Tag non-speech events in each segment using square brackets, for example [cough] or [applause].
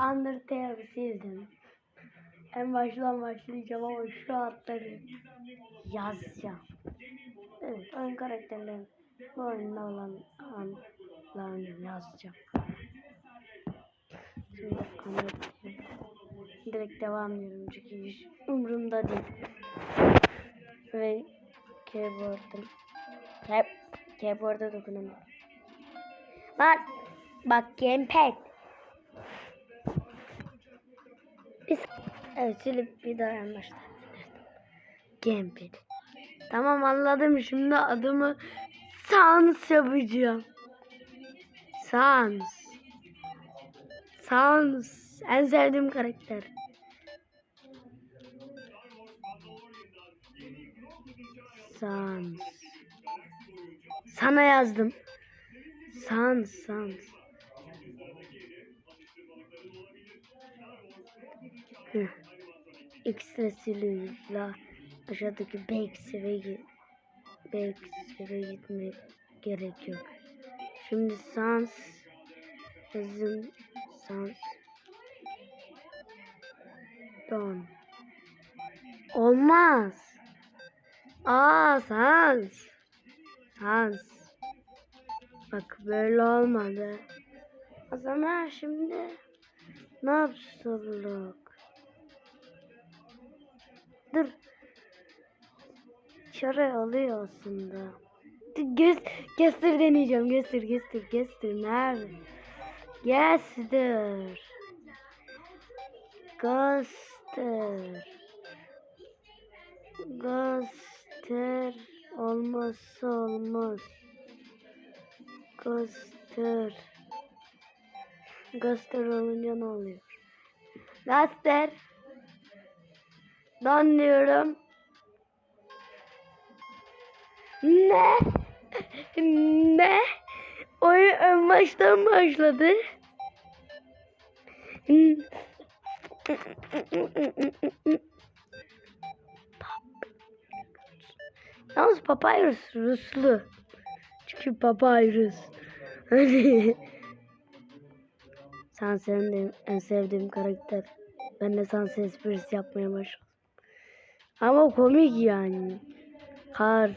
Undertale sildim. En baştan başlayacağım ama şu adları yazacağım. Evet, oyun karakterlerin bu oyunda olan anlarını yazacağım. Şimdi. Direkt devam ediyorum çünkü hiç umurumda değil. Ve keyboard'um. Hep keyboard'a dokunamıyorum. Bak, bak gamepad. Biz evet silip bir daha en baştan. Gamepad. Tamam anladım şimdi adımı Sans yapacağım. Sans. Sans. En sevdiğim karakter. Sans. Sana yazdım. Sans, sans. Ekstra aşağıdaki git. Bex'e gitmek gerek yok. Şimdi sans yazım sans don. Olmaz. Aa sans. Sans. Bak böyle olmadı. O zaman şimdi ne yapsalım? Dur. Şöyle oluyor aslında. Göz, göster deneyeceğim. Göster, göster, göster. Nerede? Göster. Göster. Göster. Olmazsa olmaz. Göster. Göster olunca ne oluyor? Göster. Don diyorum. Ne? [laughs] Ne? Oyun en baştan başladı. Yalnız Papyrus Ruslu. Çünkü Papyrus. [laughs] Sen senin en sevdiğim karakter. Ben de sans esprisi yapmaya başladım. Ama komik yani. Kar.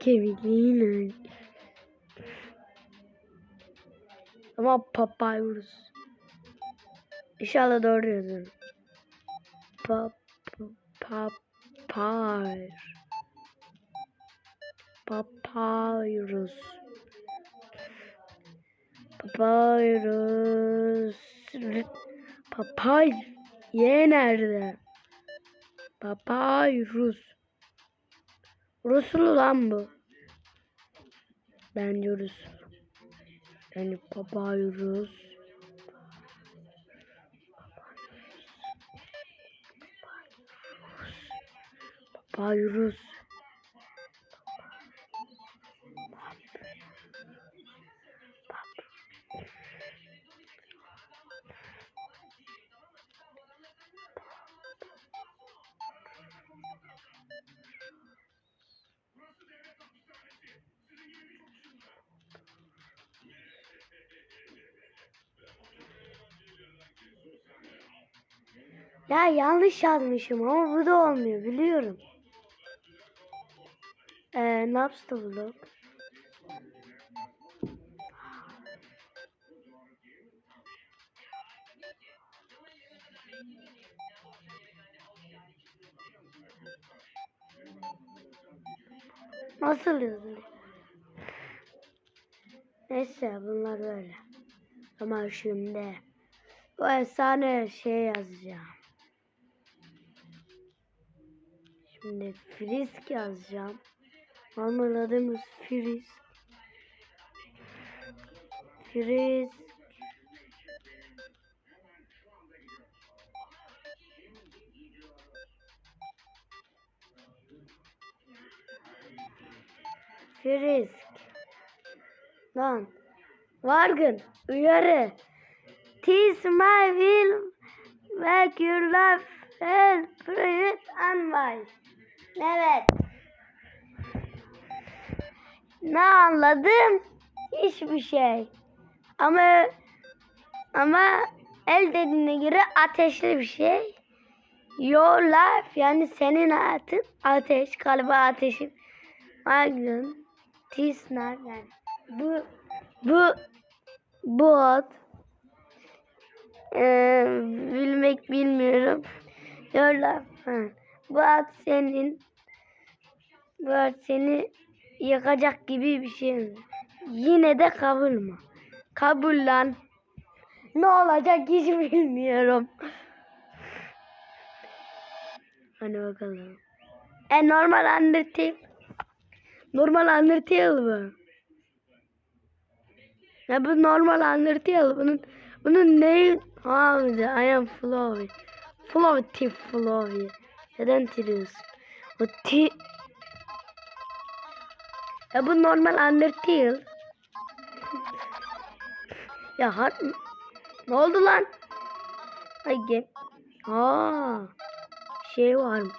Kemikliğiyle. Ama papyrus. İnşallah doğru yazıyorum. Pa, pa, papyr. Papyrus. Papyrus. Papay. Y nerede? Papyrus. Ruslu lan bu. Bence Rus. Yani papyrus. Papyrus. Ya yanlış yazmışım ama bu da olmuyor biliyorum. Ee, Napster Vlog. Nasıl yazılıyor? Neyse bunlar böyle. Ama şimdi bu efsane şey yazacağım. Şimdi frisk yazacağım. Normal adımız frisk. Frisk. Frisk. Lan. Vargın. Uyarı. Tis my will make your life hell, private and wise. Evet. Ne anladım? Hiçbir şey. Ama Ama el dediğine göre ateşli bir şey. Your life yani senin hayatın ateş. Galiba ateşin. Magnum. Tisnar yani. Bu bu bu ad. Ee, bilmek bilmiyorum. Your life. Ha. Bu senin. Bu seni yakacak gibi bir şey? Yine de kabul mü? Kabul lan. Ne olacak hiç [laughs] bilmiyorum. Hadi bakalım. E normal Undertale. Normal Undertale bu. Ya bu normal Undertale. Bunun bunun ne? Ha I am Flowey. Flowey Flowey. Neden tiriyorsun? Bu ti... Ya bu normal Undertale. [laughs] ya har... Ne oldu lan? Ay gel. Aa, şey varmış.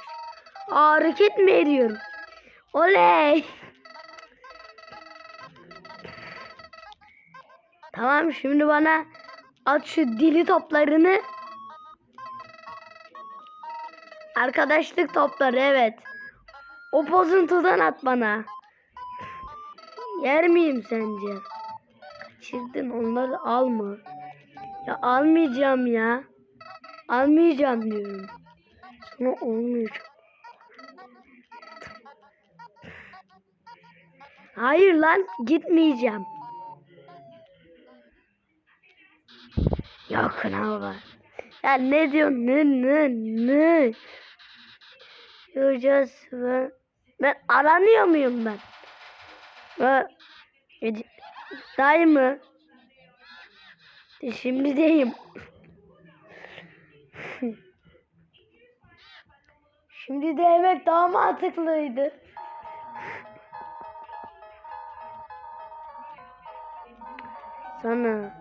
Aa, hareket mi ediyorum? Oley. [laughs] Tamam şimdi bana at şu dili toplarını. Arkadaşlık topları evet. O pozuntudan at bana. Yer miyim sence? Kaçırdın onları alma. Ya almayacağım ya. Almayacağım diyorum. Sonra olmayacak. Hayır lan gitmeyeceğim. Ya kınav var. Ya ne diyorsun? Ne ne ne? Just ben, ben aranıyor muyum ben? Ha, Dayı mı? Şimdi deyim. [laughs] Şimdi demek daha mantıklıydı. Sana.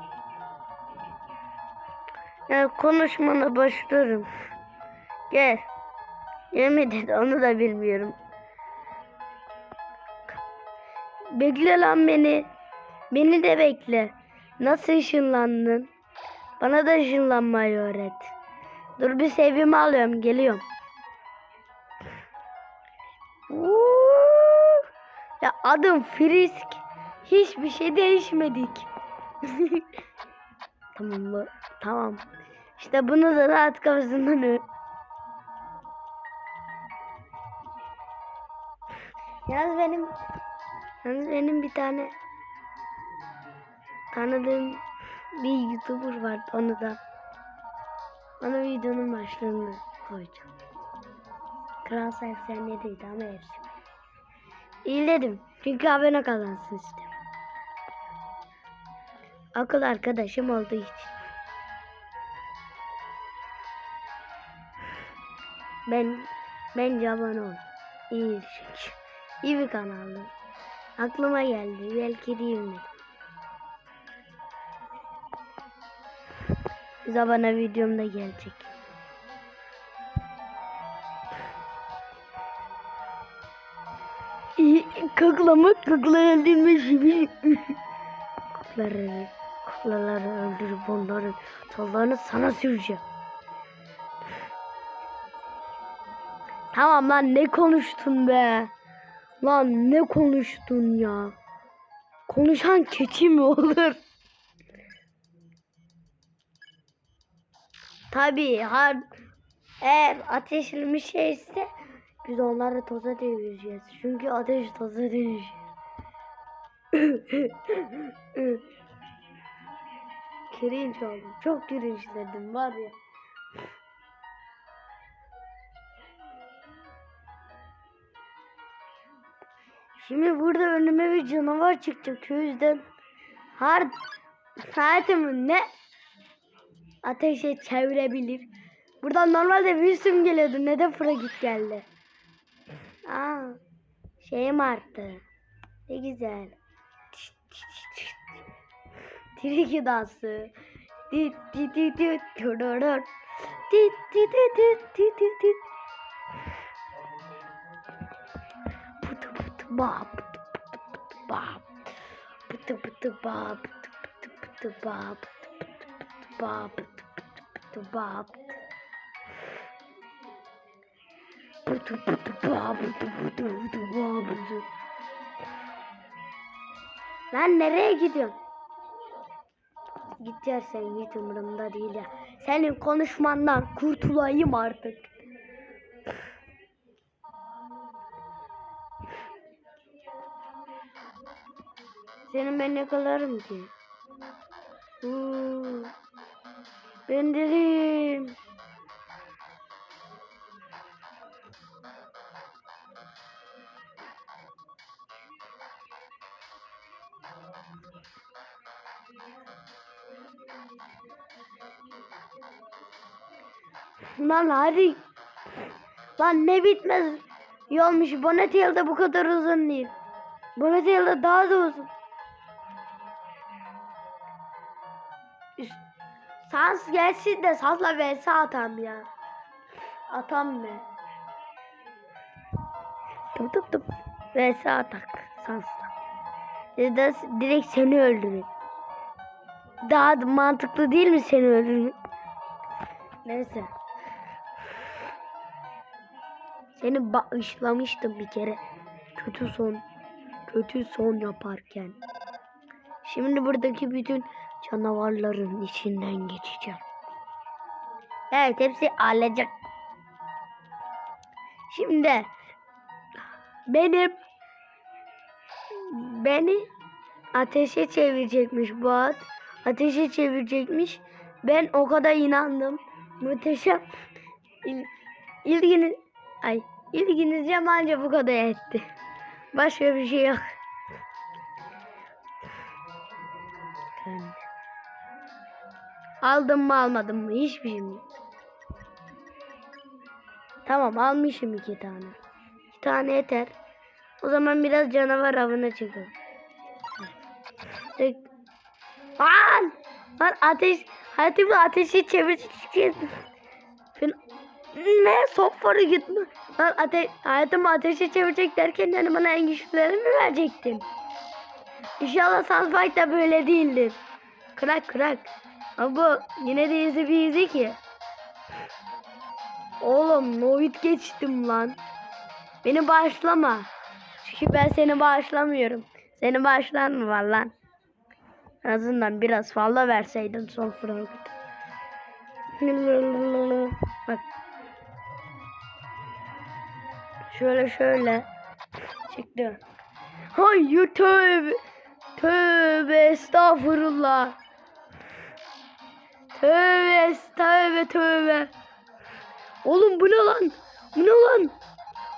Ya konuşmana başlarım. Gel. Yemin et onu da bilmiyorum. Bekle lan beni. Beni de bekle. Nasıl ışınlandın? Bana da ışınlanmayı öğret. Dur bir sevgimi alıyorum. Geliyorum. Ya adım Frisk. Hiçbir şey değişmedik. [laughs] tamam mı? Tamam. İşte bunu da rahat kafasından Yalnız benim Yalnız benim bir tane tanıdığım bir YouTuber var onu da onu videonun başlığına koyacağım. Kral 87'ydi ama hepsi. İyiledim. Çünkü abone kazansın istedim. Akıl arkadaşım olduğu için. Ben bence abone ol. İyi çünkü. Bir kanaldı. Aklıma geldi. Belki diyeyim dedim. Zabana videomda gelecek. [laughs] İyi, Kıklama kıkla öldürme gibi. [laughs] Kuklaları, kuklaları öldürüp onların tozlarını sana süreceğim. Tamam lan ne konuştun be? Lan ne konuştun ya? Konuşan keçi mi olur? Tabii har eğer ateşli bir şeyse biz onları toza devireceğiz. Çünkü ateş toza dönüşüyor. [laughs] cringe oldum. Çok cringe'ledim var ya. Şimdi burada önüme bir canavar çıkacak. O yüzden hard hayatımı ne ateşe çevirebilir. Buradan normalde Wilson geliyordu. Neden Fragit geldi? Aa, şeyim arttı. Ne güzel. Triki dansı. Dit dit dit dit. Dit dit dit dit dit dit Pıtı pıtı ba pıtı pıtı pıtı ba. Pıtı pıtı ba pıtı pıtı pıtı ba pıtı pıtı bap pıtı bap pıtı bap pıtı pıtı pıtı bap. Lan nereye gidiyorsun? Git yersen git umurumda değil ya. Senin konuşmandan kurtulayım artık. Ben yakalarım ki. Hmm. Ben deliyim. Lan hadi. Lan ne bitmez yolmuş. Bonetiel'de bu kadar uzun değil. Bonetiel'de daha da uzun. Sans gelsin de sazla vs atam ya. Atam ne? Tıp tıp tıp. Vs atak sansla. Ya direkt seni öldürür. Daha da mantıklı değil mi seni öldürmek? Neyse. Seni bağışlamıştım bir kere. Kötü son. Kötü son yaparken. Şimdi buradaki bütün canavarların içinden geçeceğim. Evet hepsi alacak. Şimdi benim beni ateşe çevirecekmiş bu at. Ateşe çevirecekmiş. Ben o kadar inandım. Muhteşem. İl, ilginiz ay ilginizce anca bu kadar etti. Başka bir şey yok. Aldım mı almadım mı hiçbir şey mi? Tamam almışım iki tane. İki tane yeter. O zaman biraz canavar avına. Tek- Lan! Lan ateş, hayatımı ateşi çevirecek. Ne? Sofları gitme. Lan ate hayatımı ateşe çevirecek derken yani bana en güçlülerini mi verecektin? İnşallah Sunfight da böyle değildir. Kırak kırak. Ama yine de izi ki. Oğlum Noid geçtim lan. Beni bağışlama. Çünkü ben seni bağışlamıyorum. Seni bağışlar mı var lan? En azından biraz fazla verseydin son fragı. Bak. Şöyle şöyle. Çıktı. Hayır tövbe. Tövbe estağfurullah. Tövbe tövbe tövbe. Oğlum bu ne lan? Bu ne lan?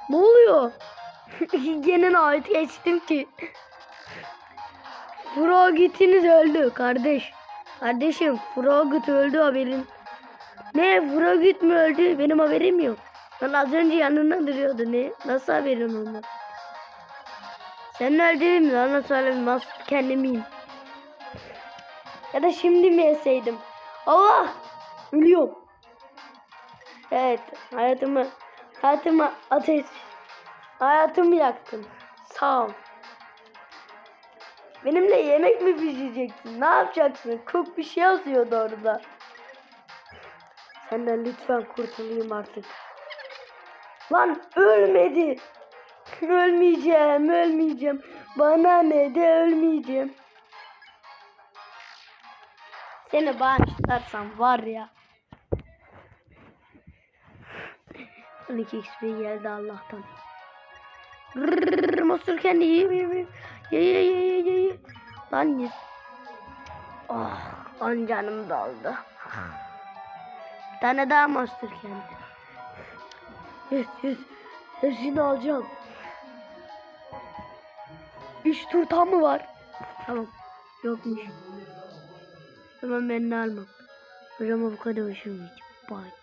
Ne oluyor? [laughs] Gene ait geçtim ki. Frogit'iniz öldü kardeş. Kardeşim Frogit öldü haberin. Ne Frogit mi öldü? Benim haberim yok. Ben az önce yanında duruyordu ne? Nasıl haberin oldu? Sen öldürdün mü? Bana söyle nasıl kendimiyim. Ya da şimdi mi yeseydim? Allah! Ölüyorum. Evet hayatımı hayatımı ateş hayatımı yaktın. Sağ ol. Benimle yemek mi pişireceksin? Ne yapacaksın? Cook bir şey yazıyordu orada. Senden lütfen kurtulayım artık. Lan ölmedi. Ölmeyeceğim, ölmeyeceğim. Bana ne de ölmeyeceğim. Seni atlarsam var ya. Hani 12 XP geldi Allah'tan. Rrrr, monster kendi ye ye ye ye ye ye ye. Lan ye. Ah, oh, an canım daldı. Bir tane daha monster kendi. Yes yes. Hepsini alacağım. 3 tur tam mı var? Tamam. Yokmuş. Tamam ben de almam. Прямо в кадр еще увидеть. Бать.